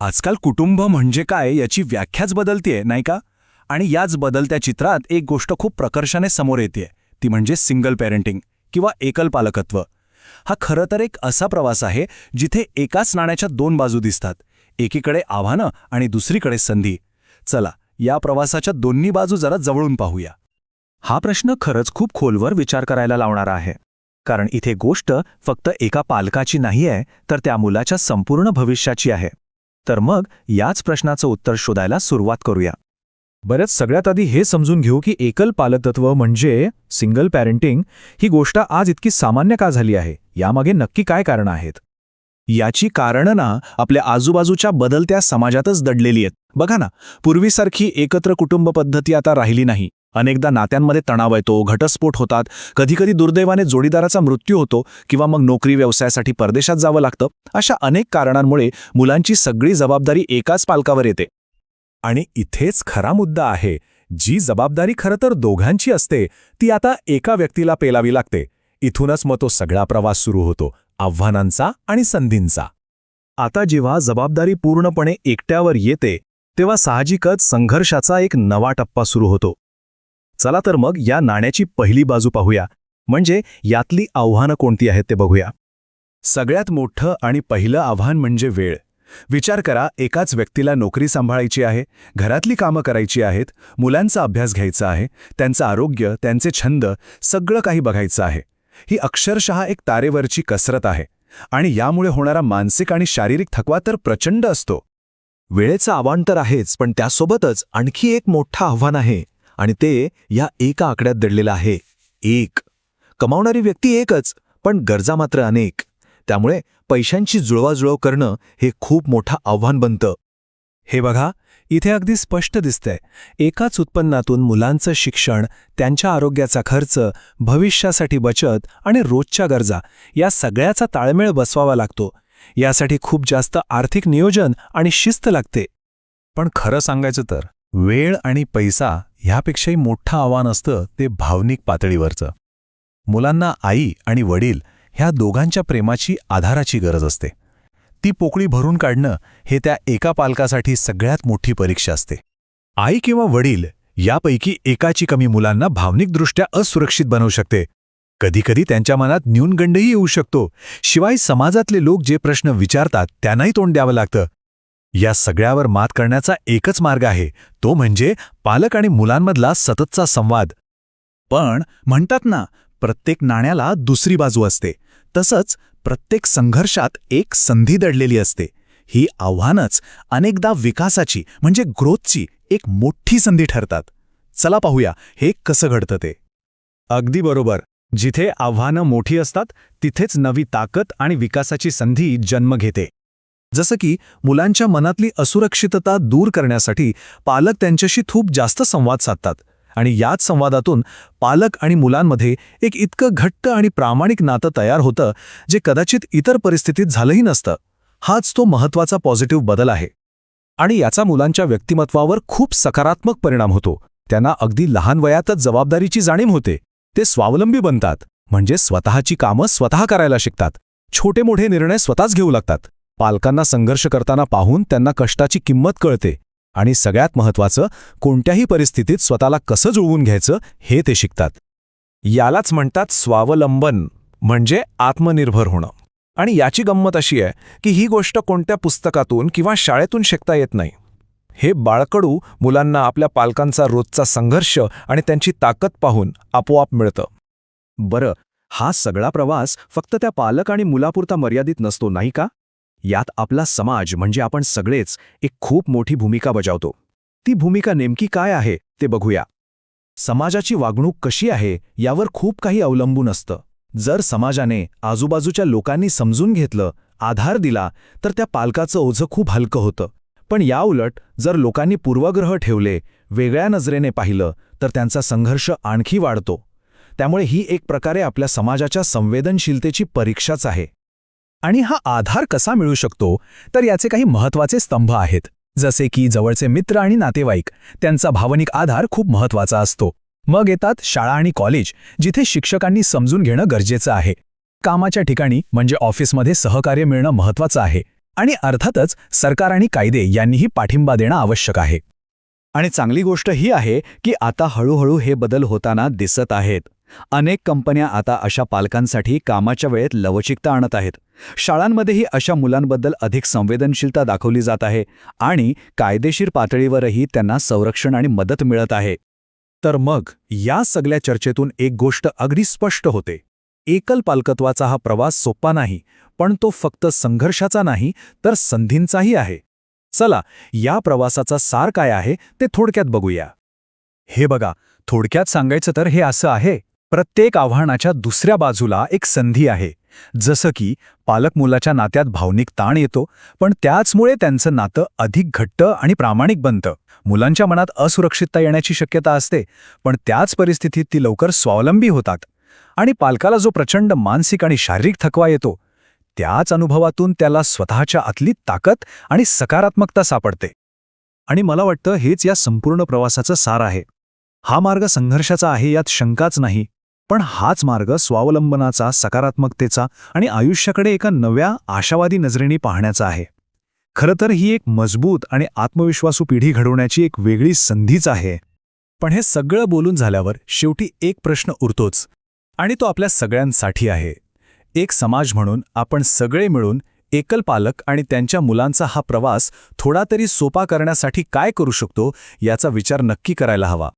आजकाल कुटुंब म्हणजे काय याची व्याख्याच बदलतीये नाही का? आणि याच बदलत्या चित्रात एक गोष्ट खूप प्रकर्षाने समोर येते ती म्हणजे सिंगल पॅरेंटिंग किंवा एकल पालकत्व. हा खरं तर एक असा प्रवास आहे जिथे एकाच नाण्याच्या दोन बाजू दिसतात एकीकडे आव्हानं आणि दुसरीकडे संधी. चला या प्रवासाच्या दोन्ही बाजू जरा जवळून पाहूया. हा प्रश्न खरंच खूप खोलवर विचार करायला लावणारा आहे. कारण इथे गोष्ट फक्त एका पालकाची नाही आहे तर त्या मुलाच्या संपूर्ण भविष्याची आहे. तर मग याच प्रश्नाचं उत्तर शोधायला सुरुवात करूया. बऱ्याच सगळ्यात आधी हे समजून घेऊ की एकल पालकत्व म्हणजे सिंगल पॅरेंटिंग ही गोष्ट आज इतकी सामान्य का झाली आहे? यामागे नक्की काय कारणं आहेत? याची कारणं ना आपल्या आजूबाजूच्या बदलत्या समाजातच दडलेली आहेत. बघा ना पूर्वीसारखी एकत्र कुटुंब पद्धती आता राहिली नाही. अनेकदा नात्यांमध्ये तणाव येतो घटस्फोट होतात. कधीकधी दुर्दैवाने जोडीदाराचा मृत्यू होतो किंवा मग नोकरी व्यवसायासाठी परदेशात जावं लागतं. अशा अनेक कारणांमुळे मुलांची सगळी जबाबदारी एकाच पालकावर येते. आणि इथेच खरा मुद्दा आहे जी जबाबदारी खरं तर दोघांची असते ती आता एका व्यक्तीला पेलावी लागते. इथूनच मग तो सगळा प्रवास सुरू होतो आव्हानांचा आणि संधींचा. आता जेव्हा जबाबदारी पूर्णपणे एकट्यावर येते तेव्हा साहजिकच संघर्षाचा एक नवा टप्पा सुरू होतो. चला तर मग या नाण्याची पहिली बाजू पाहूया. म्हणजे यातली आव्हानं कोणती आहेत ते बघूया. सगळ्यात मोठं आणि पहिलं आव्हान म्हणजे वेळ. विचार करा एकाच व्यक्तीला नोकरी सांभाळायची आहे घरातली कामं करायची आहेत मुलांचा अभ्यास घ्यायचा आहे त्यांचं आरोग्य त्यांचे छंद सगळं काही बघायचं आहे. ही अक्षरशः एक तारेवरची कसरत आहे आणि यामुळे होणारा मानसिक आणि शारीरिक थकवा तर प्रचंड असतो. वेळेचं आव्हान तर आहेच पण त्यासोबतच आणखी एक मोठं आव्हान आहे. आणि ते या एका आकड्यात दडलेलं आहे. एक. कमावणारी व्यक्ती एकच पण गरजा मात्र अनेक. त्यामुळे पैशांची जुळवाजुळव करणं हे खूप मोठं आव्हान बनतं. हे बघा इथे अगदी स्पष्ट दिसतंय. एकाच उत्पन्नातून मुलांचं शिक्षण त्यांच्या आरोग्याचा खर्च भविष्यासाठी बचत आणि रोजच्या गरजा या सगळ्याचा ताळमेळ बसवावा लागतो. यासाठी खूप जास्त आर्थिक नियोजन आणि शिस्त लागते. पण खरं सांगायचं तर वेळ आणि पैसा ह्यापेक्षाही मोठं आव्हान असतं ते भावनिक पातळीवरचं. मुलांना आई आणि वडील ह्या दोघांच्या प्रेमाची आधाराची गरज असते. ती पोकळी भरून काढणं हे त्या एका पालकासाठी सगळ्यात मोठी परीक्षा असते. आई किंवा वडील यापैकी एकाची कमी मुलांना भावनिकदृष्ट्या असुरक्षित बनवू शकते. कधीकधी त्यांच्या मनात न्यूनगंडही येऊ शकतो. शिवाय समाजातले लोक जे प्रश्न विचारतात त्यांनाही तोंड द्यावं लागतं. या सगळ्यावर मात करण्याचा एकच मार्ग आहे. तो म्हणजे पालक आणि मुलांमधला सततचा संवाद. पण म्हणतात ना प्रत्येक नाण्याला दुसरी बाजू असते. तसंच प्रत्येक संघर्षात एक संधी दडलेली असते. ही आव्हानच अनेकदा विकासाची म्हणजे ग्रोथची एक मोठी संधी ठरतात. चला पाहूया हे कसं घडतं ते. अगदी बरोबर. जिथे आव्हानं मोठी असतात तिथेच नवी ताकद आणि विकासाची संधी जन्म घेते. जसं की मुलांच्या मनातली असुरक्षितता दूर करण्यासाठी पालक त्यांच्याशी खूप जास्त संवाद साधतात. आणि याच संवादातून पालक आणि मुलांमध्ये एक इतकं घट्ट आणि प्रामाणिक नातं तयार होतं जे कदाचित इतर परिस्थितीत झालंही नसतं. हाच तो महत्त्वाचा पॉझिटिव्ह बदल आहे. आणि याचा मुलांच्या व्यक्तिमत्वावर खूप सकारात्मक परिणाम होतो. त्यांना अगदी लहान वयातच जबाबदारीची जाणीव होते. ते स्वावलंबी बनतात. म्हणजे स्वतःची कामं स्वतः करायला शिकतात. छोटे मोठे निर्णय स्वतःच घेऊ लागतात. पालकांना संघर्ष करताना पाहून त्यांना कष्टाची किंमत कळते आणि सगळ्यात महत्वाचं कोणत्याही परिस्थितीत स्वतःला कसं जुळवून घ्यायचं हे ते शिकतात. यालाच म्हणतात स्वावलंबन म्हणजे आत्मनिर्भर होणं. आणि याची गंमत अशी आहे की ही गोष्ट कोणत्या पुस्तकातून किंवा शाळेतून शिकता येत नाही. हे बाळकडू मुलांना आपल्या पालकांचा रोजचा संघर्ष आणि त्यांची ताकद पाहून आपोआप मिळतं. बरं हा सगळा प्रवास फक्त त्या पालक आणि मुलापुरता मर्यादित नसतो नाही का? यात आपला समाज म्हणजे आपण सगळेच एक खूप मोठी भूमिका बजावतो. ती भूमिका नेमकी काय आहे ते बघूया. समाजाची वागणूक कशी आहे यावर खूप काही अवलंबून असतं. जर समाजाने आजूबाजूच्या लोकांनी समजून घेतलं आधार दिला तर त्या पालकाचं ओझं खूप हलकं होतं. पण याउलट जर लोकांनी पूर्वग्रह ठेवले वेगळ्या नजरेने पाहिलं तर त्यांचा संघर्ष आणखी वाढतो. त्यामुळे ही एक प्रकारे आपल्या समाजाच्या संवेदनशीलतेची परीक्षाच आहे. आणि हा आधार कसा मिळू शकतो? तर याचे काही महत्त्वाचे स्तंभ आहेत. जसे की जवळचे मित्र आणि नातेवाईक त्यांचा भावनिक आधार खूप महत्त्वाचा असतो. मग येतात शाळा आणि कॉलेज जिथे शिक्षकांनी समजून घेणं गरजेचं आहे. कामाच्या ठिकाणी म्हणजे ऑफिसमध्ये सहकार्य मिळणं महत्वाचं आहे. आणि अर्थातच सरकार आणि कायदे यांनीही पाठिंबा देणं आवश्यक आहे. आणि चांगली गोष्ट ही आहे की आता हळूहळू हे बदल होताना दिसत आहेत. अनेक कंपन्या आता अशा पालकांसाठी कामाच्या वेळेत लवचिकता आणत आहेत. शाळांमध्येही अशा मुलांबद्दल अधिक संवेदनशीलता दाखवली जात आहे आणि कायदेशीर पातळीवरही त्यांना संरक्षण आणि मदत मिळत आहे. तर मग या सगळ्या चर्चेतून एक गोष्ट अगदी स्पष्ट होते. एकल पालकत्वाचा हा प्रवास सोपा नाही पण तो फक्त संघर्षाचा नाही तर संधींचाही आहे. चला या प्रवासाचा सार काय आहे ते थोडक्यात बघूया. हे बघा थोडक्यात सांगायचं तर हे असं आहे. प्रत्येक आव्हानाच्या दुसऱ्या बाजूला एक संधी आहे. जसं की पालक मुलाच्या नात्यात भावनिक ताण येतो पण त्याचमुळे त्यांचं नातं अधिक घट्ट आणि प्रामाणिक बनतं. मुलांच्या मनात असुरक्षितता येण्याची शक्यता असते पण त्याच परिस्थितीत ती लवकर स्वावलंबी होतात. आणि पालकाला जो प्रचंड मानसिक आणि शारीरिक थकवा येतो त्याच अनुभवातून त्याला स्वतःच्या आतली ताकद आणि सकारात्मकता सापडते. आणि मला वाटतं हेच या संपूर्ण प्रवासाचं सार आहे. हा मार्ग संघर्षाचा आहे यात शंकाच नाही. पण हाच मार्ग स्वावलंबनाचा सकारात्मकतेचा आणि आयुष्याकडे एका नव्या आशावादी नजरेने पाहण्याचा आहे. खरं तर ही एक मजबूत आणि आत्मविश्वासू पिढी घडवण्याची एक वेगळी संधीच आहे. पण हे सगळं बोलून झाल्यावर शेवटी एक प्रश्न उरतोच. आणि तो आपल्या सगळ्यांसाठी आहे. एक समाज म्हणून आपण सगळे मिळून एकल पालक आणि त्यांच्या मुलांचा हा प्रवास थोडा तरी सोपा करण्यासाठी काय करू शकतो याचा विचार नक्की करायला हवा.